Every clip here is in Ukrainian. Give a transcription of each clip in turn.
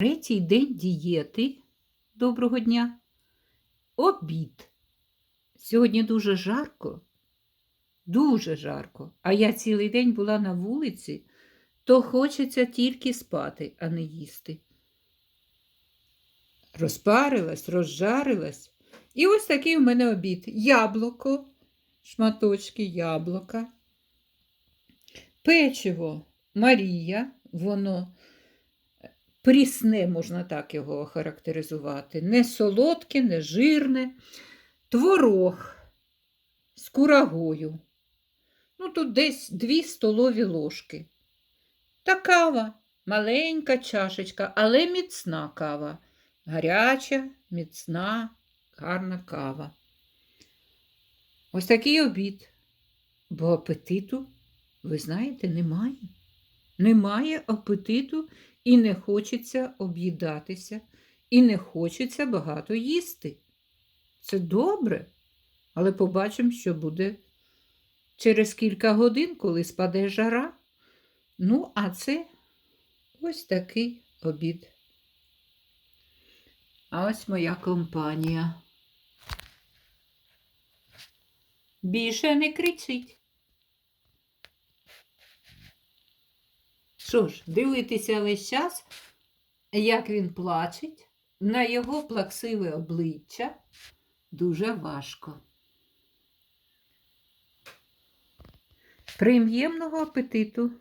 Третій день дієти. Доброго дня. Обід. Сьогодні дуже жарко, дуже жарко. А я цілий день була на вулиці, то хочеться тільки спати, а не їсти. Розпарилась, розжарилась. І ось такий у мене обід. Яблуко, шматочки яблука, печиво Марія, воно прісне, можна так його охарактеризувати. Не солодке, не жирне, творог з курагою. Ну, тут десь дві столові ложки. Та кава, маленька чашечка, але міцна кава. Гаряча, міцна, гарна кава. Ось такий обід. Бо апетиту, ви знаєте, немає. Немає апетиту і не хочеться об'їдатися, і не хочеться багато їсти. Це добре, але побачимо, що буде через кілька годин, коли спаде жара. Ну, а це ось такий обід. А ось моя компанія. Більше не кричить. Що ж, дивитися весь час, як він плачить, на його плаксиве обличчя дуже важко. Приємного апетиту!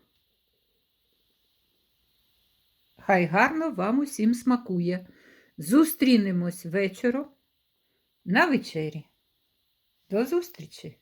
Хай гарно вам усім смакує. Зустрінемось вечором на вечері. До зустрічі!